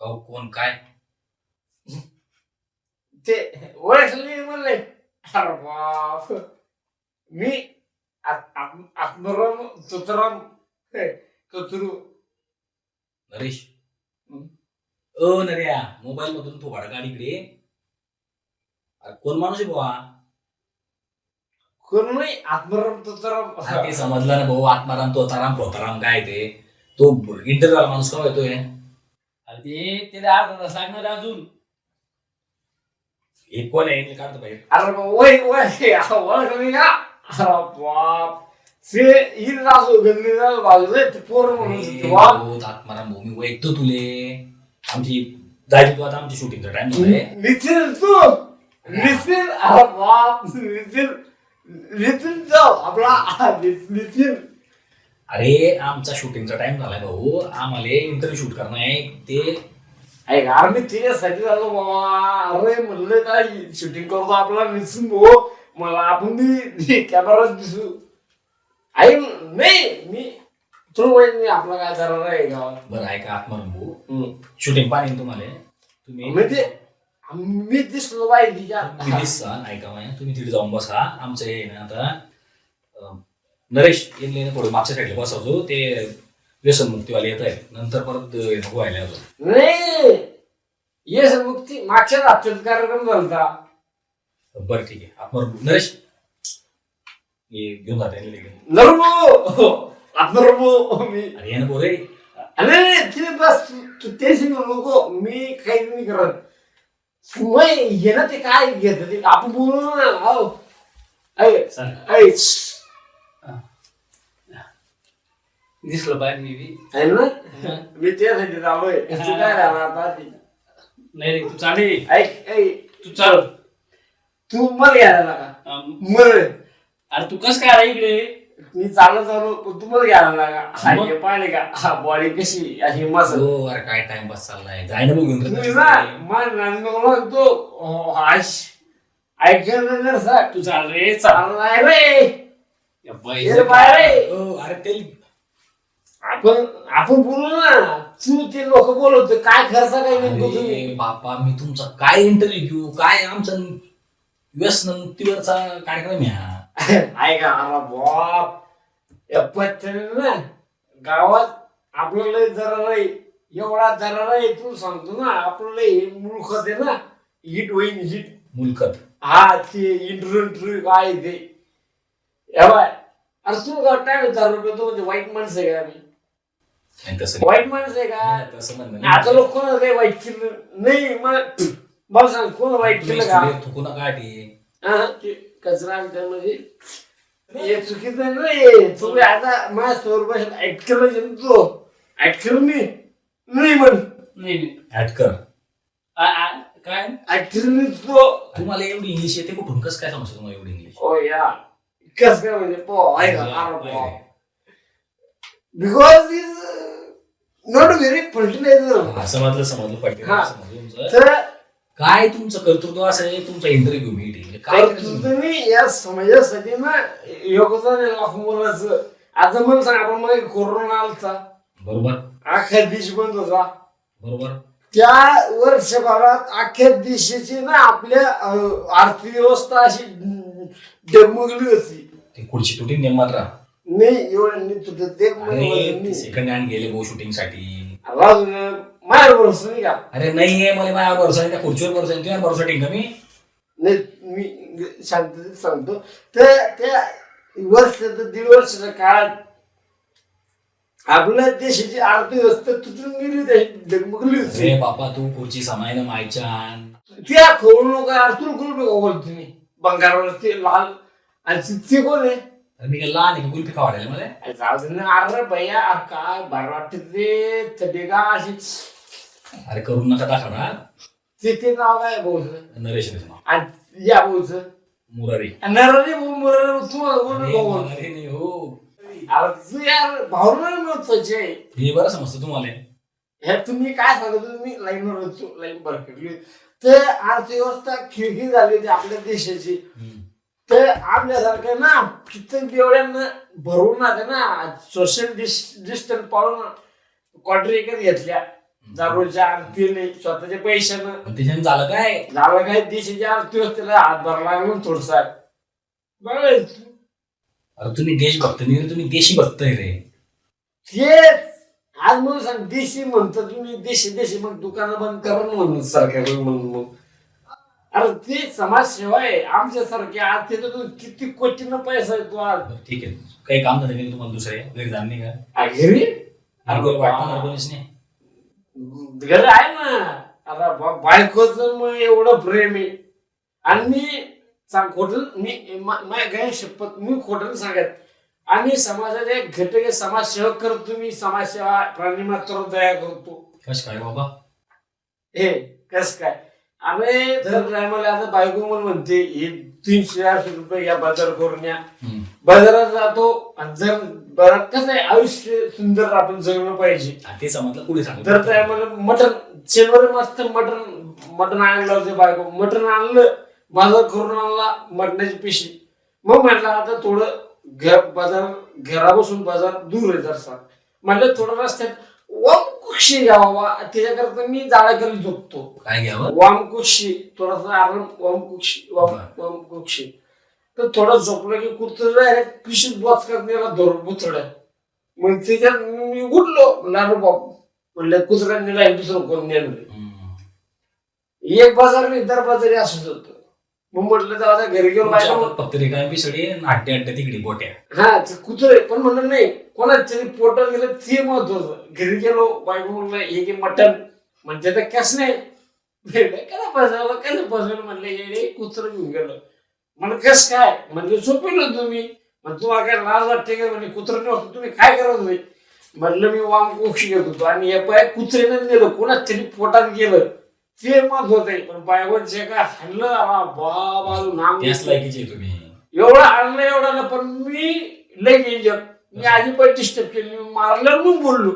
कौ कोण काय? ते ओळखले म्हणले अरे बाप. मी आत- आत- आत्मराम तुतराम. कचरू नरेश? अ नर्या मोबाईल मधून तू गाडीकडे अरे कोण माणूस आहे बुवा? कोण नाही आत्मराम तुतराम. ते समजलं ना भाऊ आत्माराम तोताराम पोताराम काय ते? तो इंटरव्ह्यू माणूस का येतोय? अरे ते त्याला अर्धा तास लागणार अजून. हे कोण आहे? काढतो पाहिजे अरे वय वय ओळखली का? अरे बाप. ते हिर असो गल्ली बाजूला ते पोर म्हणून बाप आत्माराम भाऊ मी ओळखतो तुले. आमची जायची तू आता आमची शूटिंगचा टाइम झालाय. नितीन तू? नितीन? अरे बाप नितीन. नितीन जाऊ आपला नितीन. अरे आमचा शूटिंगचा टाइम झालाय भाऊ. आम्हाला इंटरव्ह्यू शूट करणं आहे. ते ऐक अरे मी तिच्यासाठी झालो बाबा. अरे म्हणलं काय शूटिंग करतो आपला नितीन भाऊ. मला आपण बी कॅमेरात दिसू. आई नाही मी तुला माहीत नाही आपला काय करणार आहे गावात. बरं आहे का भाऊ. शूटिंग पाहिजे तुम्हाला. तुम्ही म्हणजे मी दिसलो पाहिजे तिच्या तुम्ही दिसता ऐका माया. तुम्ही तिथे जाऊन बसा. आमचं हे ना आता अं, नरेश यांनी थोडं मागच्या साईडला बसावतो ते व्यसन मुक्तीवाले येत आहेत. नंतर परत व्हायला अजून. नाही ये मुक्ती मागच्या कार्यक्रम झालता बरं ठीक आहे. भाऊ. नरेश? हे घेऊन जाते मी अरे ये ना बोरे नाही नाही तिने बस तू- तेच म्हणू नको. मी काही नाही करत. मग ये ना ते काय घेत ते आपण बोलू ना. हो ऐ ऐ दिसलं बाहेर मी बी. आहे ना? मी त्यासाठी चाललोय तू काय राहणार आता? ते? नाही रे तू चाले ऐक ऐ तू चाल. तू मला घ्यायला लागा. अं, मर अरे तू कस काय आला इकडे? मी चालत चालू पण तू मला घ्यायला लागा. हा, मग? हे पाहिले का? बॉडी कशी? अशी मस्त हो अरे काय टाइमपास चाललाय? जाय ना बघून तुम्ही ना मला नांदगावला तो अं, आश ऐकलं नाही सर तू चाल रे चाल. चालणार रे. या बाई बाहेर. हो, अरे ते आपण आपण बोलू ना तू ते लोक बोलवतो. काय खर्च काय नेमकं अरे बापा मी तुमचा काय इंटरव्ह्यू घेऊ? काय आमचं व्यसन मुक्तीवरचा कार्यक्रम आहे हा? ऐका अरे बाप. या पत्त्याने ना गावात आपल्याला जरा नाही एवढा जरा नाही तू सांगतो ना आपल्याला हे मुलखत आहे ना हिट होईन हिट मुलखत. हा ते इंटरव्ह्यू इंटरव्ह्यू काय ते? हे बाय. अरे तू काय तो म्हणजे वाईट माणसं आहे का आम्ही? नाही तसं. वाईट माणसं आहे का? नाही, तसं म्हणणं आता नाही. लोक कोणाला काही वाईट केलं नाही मग मला सांग कोण वाईट तुम्ही केलं का? स्टुडिओत थुकू नका ते हा, ते कचरा आणता म्हणजे हे चुकीचं नाही तुम्ही आता माझ्या स्वरूपात ऍक्ट केलं जे तू. ऍक्ट केलं मी नाही म्हण. नाही नाही. ऍड कर. आ- आ- काय? ऍक्ट केलं मी तो. तुम्हाला एवढी इंग्लिश येते कुठून? कसं काय समजतं तुम्हाला एवढी इंग्लिश ओ या. कस काय म्हणजे पो ऐका because is not very fertiliser हा, समजलं समजलं हा. तुमचं. तर काय तुमचं कर्तृत्व असं आहे? तुमचा इंटरव्ह्यू मीटिंग काय? तुम्ही या समाजासाठी ना योगदान आहे लाख मोलाचं. आता मला सांग आपण मग कोरोना आलता. बरोबर. अख्ख्या देश बंद होता. बरोबर. त्या वर्षभरात अख्ख्या देशाची ना आपल्या अं, अर्थव्यवस्था अशी डगमगली होती. ते खुर्ची तुटी नेमत राहा. नाही एवढं नाही ते सेकंड हँड गेले भाऊ शूटिंगसाठी. माझ्या बरोबर नाही का? अरे नाहीये मला माझ्या भरोसा आहे, त्या खुर्चीवर भरोसा आहे, तुझ्या भरोसा मी. नाही मी शांततेत सांगतो. तर त्या वर्ष दीड वर्षाच्या काळात आपल्या देशाची अर्थव्यवस्था तुटून गेली डगमगली होती. अरे बापा तू खुर्ची समायन मायच्यान त्या खोल लोक अर्थून खोल बोल तुम्ही बंगारावर ते लाल आणि ते- ते कोण आहे? मी काय लहान आहे का मला अरे जाऊ दे ना अरे भैया अरे काय बरं वाटत ते ते का अशी अरे करू नका दाखवणार ते ते नाव काय भाऊचं नरेश रे नाव. आणि या भाऊचं मुरारी नररी भाऊ मुरारी तुम्हाला कोण अरे, मुरारी नाही हो अरे तू यार भावना हे बरं समजतं तुम्हाला हे तुम्ही काय सांगतो तुम्ही लाईनवर लाईन बरकटली तर अर्थव्यवस्था खिळखिळ झाली होती आपल्या देशाची हम्म. तर आपल्यासारखं ना कित्येक एवढ्यांना भरवून आता ना सोशल डिस्टन्स पाळून क्वार्टर एकर घेतल्या. दारूच्या आरतीने स्वतःच्या पैशानं. त्याच्याने झालं काय? झालं काय? देशाची आरती होते त्याला हातभार लागून थोडसा. अरे तुम्ही देशभक्त नाही रे, तुम्ही देशी भक्त आहे रे. तेच. आज म्हणून सांग देशी म्हणतो तुम्ही देशी देशी मग दुकानं बंद करा ना म्हणून सरकार म्हणून मग. अरे ते समाजसेवा आहे. आमच्यासारखे आज तिथं तू किती कोटीनं पैसा येतो आज? बरं, ठीक आहे. काही काम धंदे नाही तुम्हाला दुसरे. घरी जाण नाही का? घरी? अरे वाटणार कोणीच नाही. घरी आहे ना. बा- बायकोचं मग एवढं प्रेम आहे. आणि मी सांग खोटं मी माझ्या गाय शपथ मी खोटं नाही सांगत. आम्ही समाजाचे एक घटक समाजसेवक करतो मी. समाजसेवा प्राणी मात्र दया करतो. कश काय बाबा? हे कस काय? अरे जर टायमाला आता बायको म्हणून म्हणते हे तीनशे चारशे रुपये या बाजार करून या. बाजारात जातो आणि जर बरं कसं आहे आयुष्य सुंदर आपण जगलं पाहिजे. हा, ते समजलं पुढे तर सांगतो टायमाला मटन शनिवारी मस्त मटन मटन आणायला होते बायको. मटन आणलं बाजार करून आणला मटणाची पिशी मग म्हटलं आता थोडं घर बाजार घरापासून बाजार दूर आहे जरसा. म्हटलं थोडं रस्त्यात वामकुक्षी घ्यावा त्याच्याकरता मी जाळ्याखाली झोपतो. काय घ्यावं? वामकुक्षी थोडासा आराम वामकुक्षी वाम वामकुक्षी तर थोडं झोपलं की कुत्र डायरेक्ट पिशीत बॉच करण्याला धरून बुचड मग त्याच्यात मी उठलो. लाडू बाप म्हणलं कुत्र्यांनी नाही दुसरं कोण नेलं. एक बाजार नाही दर बाजारी असंच होतं. मग म्हटलं जाऊ घरी घेऊन तुमच्या बायको हातात रिकामी पिसडी अड्डे अड्डे तिकडे बोट्या हा ते कुत्रे पण म्हणलं नाही कोणाच्या तरी पोटात गेलं ते महत्वाचं. घरी गेलो बायको म्हणलं हे घे मटन म्हणजे तर कस नाही. कसं बसवलं कसं बसवलं म्हणलं हे कुत्र घेऊन गेलं. म्हणलं कस काय? म्हणजे झोपेलो तुम्ही. मग तुम्हाला काय लाज वाटते का म्हणजे कुत्र नव्हतं तुम्ही काय करत होते? म्हणलं मी वाम कोक्षी घेत होतो. आणि हे पाय कुत्रेनं नेलं कोणाच तरी पोटात गेलं. ते मत होते पण बायकोन जे काय हल्लं अरा बाबा नाम त्याच लायकीचे आहे तुम्ही. एवढं आणलं एवढं ना पण मी लय डेंजर मी आधी पण डिस्टर्ब केली मी मारल्यावर मग बोललो.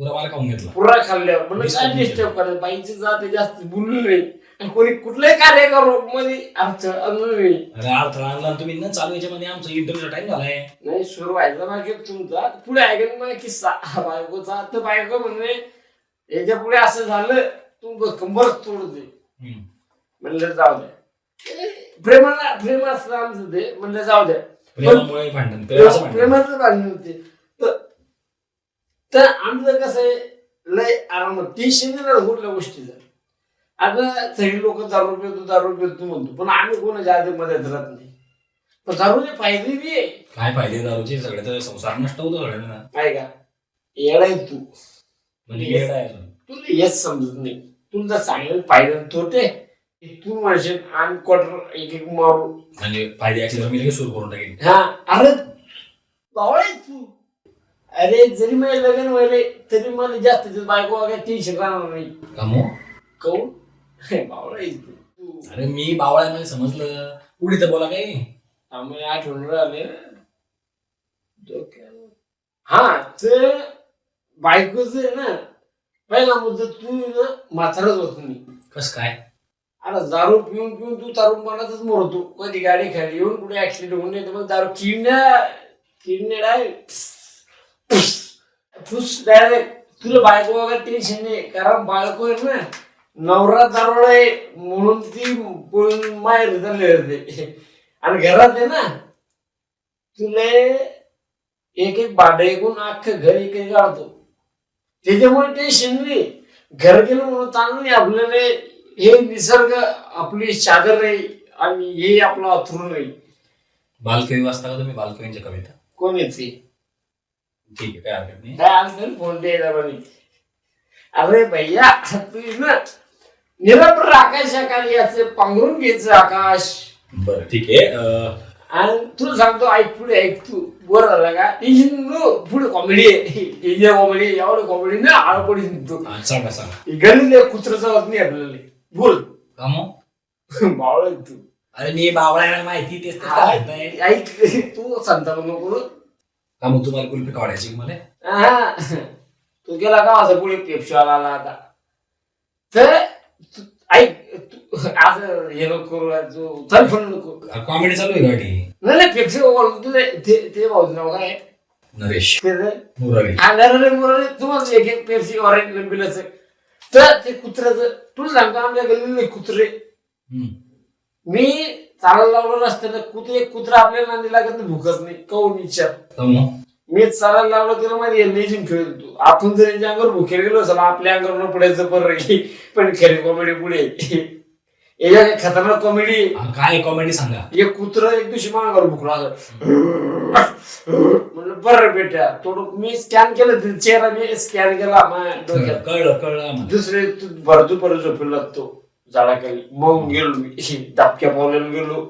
पुरा माल खाऊन घेतला. पुरा खाल्ल्यावर. म्हणलं काय डिस्टर्ब करायचं? बाईची जाते जास्त बोललो नाही. आणि कोणी कुठलंही कार्य करू मध्ये अर्थ आणलं नाही. अरे अडथळा आणला आणि तुम्ही न चालू याच्यामध्ये आमचा इंटरव्ह्यूचा टाइम झालाय. नाही सुरू व्हायचा बाकी तुमचा. पुढे ऐकून मला किस्सा. बायकोचा तर बायको म्हणणे याच्यापुढे असं झालं तू कंबर तोड दे. म्हणलं जाऊ द्या. प्रेमाला प्रेम असलं आमचं ते म्हणलं जाऊ द्या. प्रेमामुळे भांडण प्रेमाचं भांडण. होते. तर- तर आमचं कसं आहे लय आराम टेन्शन नाही कुठल्या गोष्टीचं. आता सगळी लोक दारू पितो दारू पितो म्हणतो पण आम्ही कोणाच्या आधी मदत राहत नाही. पण दारूचे फायदे बी आहे. काय फायदे दारूचे? सगळे तर संसार नष्ट होतो सगळ्यांना काय का? येडा आहे तू. म्हणजे येड आहे अजून. तुला हेच समजत नाही. तुला जर सांगेल फायदे आणि तोटे. हे तू म्हणशील आणि क्वार्टर एक एक मारू. म्हणजे फायदे असल्यावर मी लगेच सुरू करून टाकेन. हा अरे बावळा तू. अरे जरी मला लग्न व्हायले तरी मला जास्त दिवस बायको वगैरे टेन्शन राहणार नाही. कामो. काऊन बावळा तू. अरे मी बावळ्यामध्ये समजलं. पुढे तर बोला काही. आम्ही आठवण राहिले. हा तर बायकोच आहे ना पहिला मुद्दा तू ना म्हातारच होत नाही कस काय? अरे दारू पिऊन पिऊन तू दारू मनातच मरतो. कधी गाडी खाली येऊन कुठे ऍक्सिडेंट होऊन येतं मग दारू किडण्या किडण्या डायरेक्ट फुस डायरेक्ट तुला बायको वगैरे टेन्शन नाही. कारण बायको आहे ना नवरा दारोड आहे म्हणून ती पळून माहेर होते आणि घरात आहे ना तुला एक एक भाडं ऐकून अख्खं घर एक एक काढतो त्याच्यामुळे टेन्शन नाही. घर गेलं म्हणून नाही. आपल्याला हे निसर्ग आपली चादर आहे आणि हे आपलं अथरून आहे. बालकवी वाचता का तुम्ही? बालकवींच्या कविता. कोण येते ठीक आहे काय हरकत नाही. काय आणलं फोन द्यायला म्हणे. अरे भैया तू ना निरभ्र आकाशाखाली याचे पांघरून घ्यायचं आकाश? बरं ठीक आहे. अं, आणि तुला सांगतो ऐक पुढे ऐक तू बोर झाला का टेन्शन नो पुढे कॉमेडी आहे इंडिया कॉमेडी एवढं कॉमेडी ना आळपडी तू हा, सांगा सांगा गणित कुत्रचा होत नाही आपल्याला बोल कामो बावळ आहे तू अरे मी बावळ्याला माहिती तेच तर हा, सांगतोय. ऐक तू सांगता नको कामो तुम्हाला कुल्फी काढायची का मला हा. तू गेला का माझा पुढे पेपशॉला आला आता तर तू- ऐक असं हे नको तू चल पण नको. कॉमेडी चालू आहे गाडी. नाही नाही तुझे ते ते नाव काय? नरेश. ते मुरारी हा, नरेंद्र मोरे तुम्हाला एक एक पेप्सी ऑरेंज लंबीलच तर ते कुत्र्याचं तुला सांगतो आमच्या गल्लीले कुत्रे. हम्म. मी चालायला लावलं रस्त्यानं कुत्रे एक कुत्रा आपल्याला नांदी लागत नाही भुकत नाही काऊन विचार? तर मग मी चालायला लावलं त्याला माहिती लेजिम खेळतो आपण जर यांच्या अंगावर भुकेल गेलो असेल आपल्या अंगावर पडायचं बरं पण खरी कॉमेडी पुढे. काय खतरनाक कॉमेडी काय कॉमेडी सांगा? एक कुत्र एक दिवशी मागावर भुकला म्हणलं बरं बेटा थोडं मी स्कॅन केलं चेहरा मी स्कॅन केला डोक्यात. कळलं कळलं. दुसरे भरतू परत झोपेल लागतो. झाडाखाली मग गेलो मी. दापक्या पावलेला गेलो.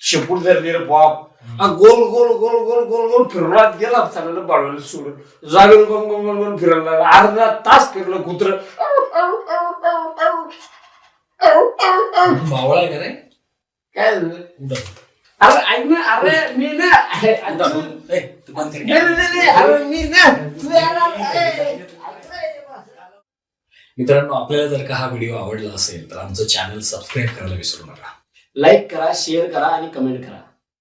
शेपूट धरली रे बाप. गोल गोल गोल गोल गोल गोल फिरला गेला चालला बाळवलं सोडून. जागेवर गोल गोल गोल गोल फिरायला लागला. अर्धा तास फिरलं कुत्र. भावळा आहे का रे? काय? झालं. अरे ऐक ना अरे मी ना. नाही, नाही, नाही, अरे मी ना तू मित्रांनो आपल्याला जर का हा व्हिडिओ आवडला असेल तर आमचं चॅनल सबस्क्राईब करायला विसरू नका. लाईक करा शेअर करा आणि कमेंट करा.